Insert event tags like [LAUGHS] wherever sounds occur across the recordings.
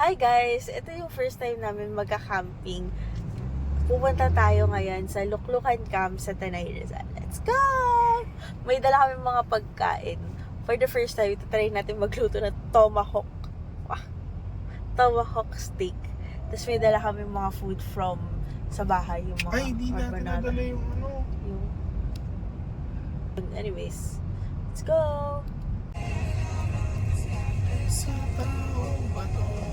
Hi guys! Ito yung first time namin magka-camping. Pupunta tayo ngayon sa Luklukan Camp sa Tanay Rizal. Let's go! May dala kami mga pagkain. For the first time, ito try natin magluto ng tomahawk. Wah! Tomahawk steak. Tapos may dala kami mga food from sa bahay. Yung mga Ay, hindi natin nadala yung ano. Yung... Anyways, let's go! Sa bato. Wako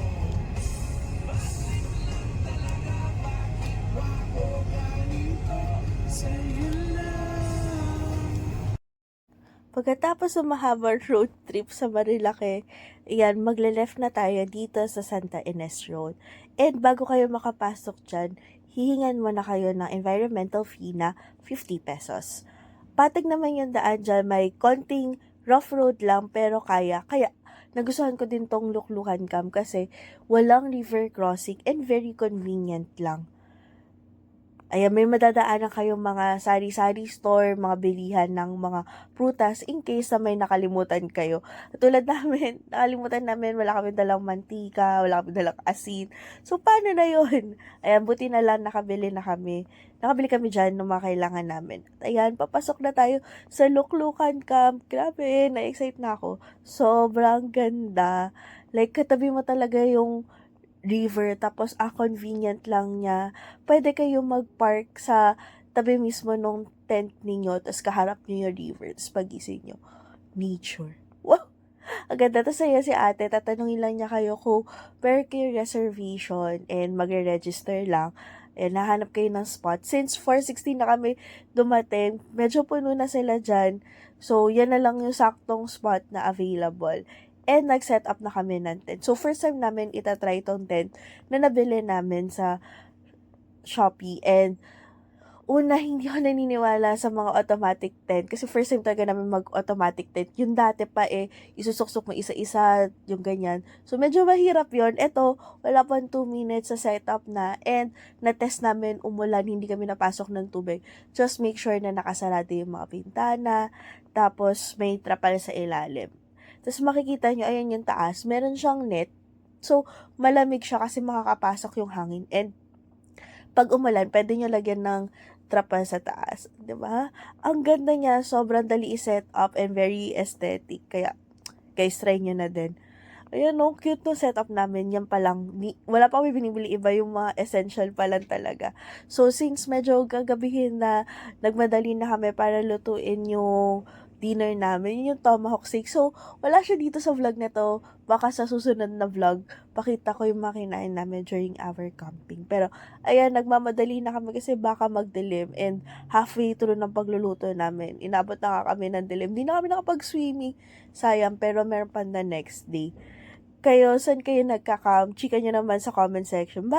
Pagkatapos ng mahabang road trip sa Marilake, ayan, magle-left na tayo dito sa Santa Ines Road. And bago kayo makapasok dyan, hihingan mo na kayo ng environmental fee na 50 pesos. Patag naman yung daan dyan, may konting rough road lang pero kaya. Kaya nagustuhan ko din tong Luklukan Camp kasi walang river crossing and very convenient lang. Ayan, may madadaanan kayong mga sari-sari store, mga bilihan ng mga prutas in case na may nakalimutan kayo. Tulad namin, [LAUGHS] nakalimutan namin, wala kami dalang mantika, wala kami dalang asin. So, paano na yun? [LAUGHS] Ayan, buti na lang nakabili na kami. Nakabili kami dyan ng mga kailangan namin. At ayan, papasok na tayo sa Luklukan Camp. Grabe, na-excite na ako. Sobrang ganda. Like, katabi mo talaga yung river, tapos ah, convenient lang niya. Pwede kayo mag-park sa tabi mismo nung tent ninyo, tapos kaharap niyo yung river, tapos pagising nyo, nature. Wow! Ang ganda. Tapos saya si ate, tatanungin lang niya kayo kung per kayo reservation and magre-register lang. And nahanap kayo ng spot. Since 4.16 na kami dumating, medyo puno na sila dyan. So, yan na lang yung saktong spot na available. And nag-set up na kami ng tent. So, first time namin itatry tong tent na nabili namin sa Shopee. And una, hindi ako naniniwala sa mga automatic tent. Kasi first time talaga namin mag-automatic tent. Yung dati pa eh, isusuksok mo isa-isa, yung ganyan. So, medyo mahirap yon Ito, wala pang 2 minutes sa setup na. And, na-test namin umulan, hindi kami napasok ng tubig. Just make sure na nakasarado yung mga pintana. Tapos, may trapal sa ilalim. Tapos makikita nyo, ayan yung taas, meron siyang net. So, malamig siya kasi makakapasok yung hangin. And, pag umulan, pwede nyo lagyan ng trapal sa taas. ba? Ang ganda niya, sobrang dali i-set up and very aesthetic. Kaya, guys, try nyo na din. Ayan, no, cute no setup namin. Yan pa lang. Ni, wala pa kami binibili iba yung mga essential pa lang talaga. So, since medyo gagabihin na nagmadali na kami para lutuin yung dinner namin, yun yung tomahawk steak. So, wala siya dito sa vlog na to. Baka sa susunod na vlog, pakita ko yung mga kinain namin during our camping. Pero, ayan, nagmamadali na kami kasi baka magdilim. And halfway through ng pagluluto namin, inabot na kami ng dilim. Hindi na kami nakapag-swimming. Sayang, pero meron pa na next day. Kayo, saan kayo nagka-camp? Chika nyo naman sa comment section. Bye!